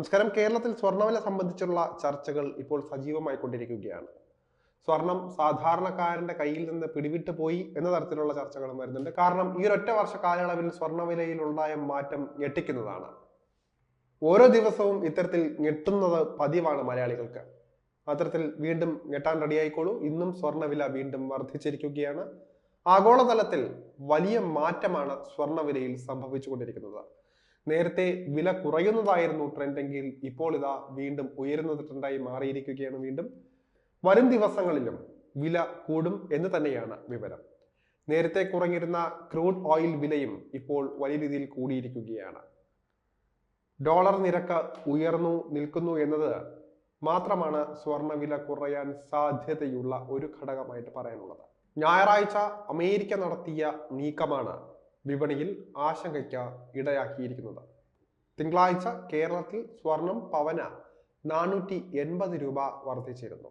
നമസ്കാരം. കേരളത്തിൽ സ്വർണവില സംബന്ധിച്ചുള്ള ചർച്ചകൾ ഇപ്പോൾ സജീവമായി കൊണ്ടിരിക്കുകയാണ് സ്വർണം സാധാരണക്കാരന്റെ കയ്യിൽ നിന്ന് പിടിവിട്ട് പോയി എന്ന തരത്തിലുള്ള ചർച്ചകളും വരുന്നുണ്ട്. കാരണം ഈ ഒരൊറ്റ വർഷ കാലയളവിൽ സ്വർണവിലയിൽ ഉണ്ടായ മാറ്റം ഞെട്ടിക്കുന്നതാണ്. ഓരോ ദിവസവും ഇത്തരത്തിൽ ഞെട്ടുന്നത് പതിവാണ് മലയാളികൾക്ക്. അത്തരത്തിൽ വീണ്ടും ഞെട്ടാൻ റെഡിയായിക്കോളൂ. ഇന്നും സ്വർണവില വീണ്ടും വർദ്ധിച്ചിരിക്കുകയാണ്. ആഗോളതലത്തിൽ വലിയ മാറ്റമാണ് സ്വർണവിലയിൽ സംഭവിച്ചുകൊണ്ടിരിക്കുന്നത്. നേരത്തെ വില കുറയുന്നതായിരുന്നു ട്രെൻഡ് എങ്കിൽ ഇപ്പോൾ ഇതാ വീണ്ടും ഉയരുന്ന ട്രെൻഡായി മാറിയിരിക്കുകയാണ് വീണ്ടും. വരും ദിവസങ്ങളിലും വില കൂടും എന്ന് തന്നെയാണ് വിവരം. നേരത്തെ കുറഞ്ഞിരുന്ന ക്രൂഡ് ഓയിൽ വിലയും ഇപ്പോൾ വലിയ രീതിയിൽ കൂടിയിരിക്കുകയാണ്. ഡോളർ നിരക്ക് ഉയർന്നു നിൽക്കുന്നു എന്നത് മാത്രമാണ് സ്വർണവില കുറയാൻ സാധ്യതയുള്ള ഒരു ഘടകമായിട്ട് പറയാനുള്ളത്. ഞായറാഴ്ച അമേരിക്ക നടത്തിയ നീക്കമാണ് വിപണിയിൽ ആശങ്കയ്ക്ക് ഇടയാക്കിയിരിക്കുന്നത്. തിങ്കളാഴ്ച കേരളത്തിൽ സ്വർണം പവന നാനൂറ്റി എൺപത് രൂപ വർദ്ധിച്ചിരുന്നു.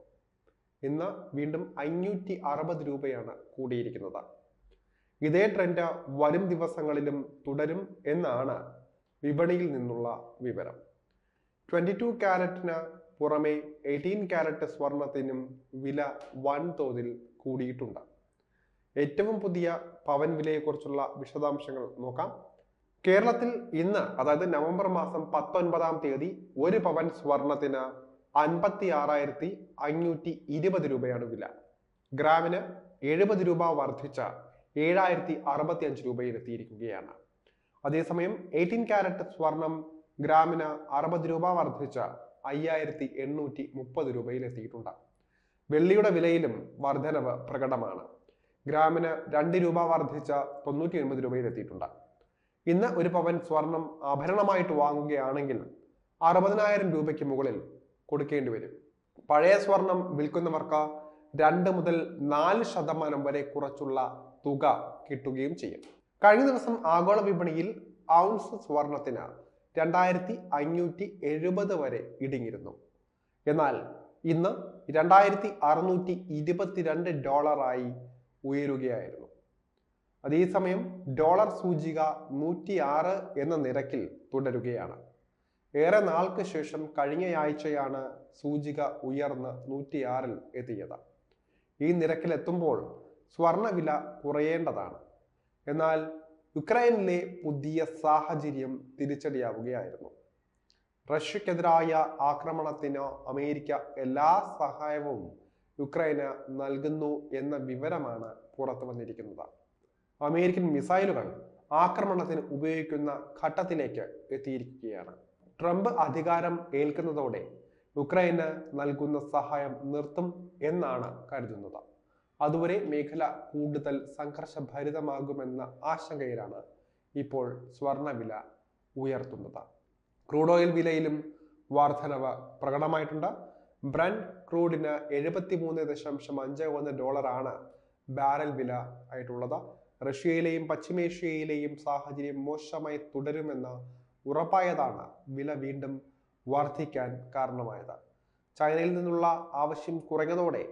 ഇന്ന് വീണ്ടും അഞ്ഞൂറ്റി അറുപത് രൂപയാണ് കൂടിയിരിക്കുന്നത്. ഇതേ ട്രെൻഡ് വരും ദിവസങ്ങളിലും തുടരും എന്നാണ് വിപണിയിൽ നിന്നുള്ള വിവരം. ട്വന്റി ടു ക്യാരറ്റിന് പുറമെ എയ്റ്റീൻ ക്യാരറ്റ് സ്വർണത്തിനും വില വൻതോതിൽ കൂടിയിട്ടുണ്ട്. ഏറ്റവും പുതിയ പവൻ വിലയെക്കുറിച്ചുള്ള വിശദാംശങ്ങൾ നോക്കാം. കേരളത്തിൽ ഇന്ന് അതായത് നവംബർ മാസം പത്തൊൻപതാം തീയതി ഒരു പവൻ സ്വർണത്തിന് അൻപത്തി ആറായിരത്തി അഞ്ഞൂറ്റി ഇരുപത് രൂപയാണ് വില. ഗ്രാമിന് എഴുപത് രൂപ വർദ്ധിച്ച ഏഴായിരത്തി അറുപത്തി അഞ്ച് രൂപയിൽ എത്തിയിരിക്കുകയാണ് അതേസമയം എയ്റ്റീൻ ക്യാരറ്റ് സ്വർണം ഗ്രാമിന് അറുപത് രൂപ വർദ്ധിച്ച അയ്യായിരത്തി എണ്ണൂറ്റി മുപ്പത് രൂപയിൽ എത്തിയിട്ടുണ്ട് വെള്ളിയുടെ വിലയിലും വർധനവ് പ്രകടമാണ്. ഗ്രാമിന് രണ്ട് രൂപ വർദ്ധിച്ച തൊണ്ണൂറ്റി എൺപത് രൂപയിൽ എത്തിയിട്ടുണ്ട് ഇന്ന് ഒരു പവൻ സ്വർണം ആഭരണമായിട്ട് വാങ്ങുകയാണെങ്കിൽ അറുപതിനായിരം രൂപയ്ക്ക് മുകളിൽ കൊടുക്കേണ്ടി വരും. പഴയ സ്വർണം വിൽക്കുന്നവർക്ക് രണ്ട് മുതൽ നാല് ശതമാനം വരെ കുറച്ചുള്ള തുക കിട്ടുകയും ചെയ്യും. കഴിഞ്ഞ ദിവസം ആഗോള വിപണിയിൽ ഔൺസ് സ്വർണത്തിന് രണ്ടായിരത്തി അഞ്ഞൂറ്റി എഴുപത് വരെ ഇടിഞ്ഞിരുന്നു. എന്നാൽ ഇന്ന് രണ്ടായിരത്തി അറുന്നൂറ്റി ഇരുപത്തിരണ്ട് ഡോളറായി ഉയരുകയായിരുന്നു. അതേസമയം ഡോളർ സൂചിക നൂറ്റി ആറ് എന്ന നിരക്കിൽ തുടരുകയാണ്. ഏറെ നാൾക്ക് ശേഷം കഴിഞ്ഞയാഴ്ചയാണ് സൂചിക ഉയർന്ന് നൂറ്റിയാറിൽ എത്തിയത്. ഈ നിരക്കിലെത്തുമ്പോൾ സ്വർണവില കുറയേണ്ടതാണ്. എന്നാൽ യുക്രൈനിലെ പുതിയ സാഹചര്യം തിരിച്ചടിയാവുകയായിരുന്നു. റഷ്യക്കെതിരായ ആക്രമണത്തിന് അമേരിക്ക എല്ലാ സഹായവും യുക്രൈന് നൽകുന്നു എന്ന വിവരമാണ് പുറത്തു വന്നിരിക്കുന്നത്. അമേരിക്കൻ മിസൈലുകൾ ആക്രമണത്തിന് ഉപയോഗിക്കുന്ന ഘട്ടത്തിലേക്ക് എത്തിയിരിക്കുകയാണ്. ട്രംപ് അധികാരം ഏൽക്കുന്നതോടെ യുക്രൈന് നൽകുന്ന സഹായം നിർത്തും എന്നാണ് കരുതുന്നത്. അതുവരെ മേഖല കൂടുതൽ സംഘർഷഭരിതമാകുമെന്ന ആശങ്കയിലാണ് ഇപ്പോൾ സ്വർണവില ഉയർത്തുന്നത്. ക്രൂഡ് ഓയിൽ വിലയിലും വർധനവ് പ്രകടമായിട്ടുണ്ട്. ബ്രണ്ട് ക്രൂഡിന് എഴുപത്തി മൂന്ന് ദശാംശം അഞ്ച് ഒന്ന് ഡോളറാണ് ബാരൽ വില ആയിട്ടുള്ളത്. റഷ്യയിലെയും പശ്ചിമേഷ്യയിലെയും സാഹചര്യം മോശമായി തുടരുമെന്ന് ഉറപ്പായതാണ് വില വീണ്ടും വർദ്ധിക്കാൻ കാരണമായത്. ചൈനയിൽ നിന്നുള്ള ആവശ്യം കുറഞ്ഞതോടെ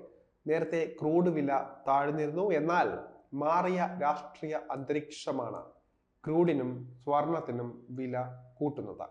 നേരത്തെ ക്രൂഡ് വില താഴ്ന്നിരുന്നു. എന്നാൽ മാറിയ രാഷ്ട്രീയ അന്തരീക്ഷമാണ് ക്രൂഡിനും സ്വർണത്തിനും വില കൂട്ടുന്നത്.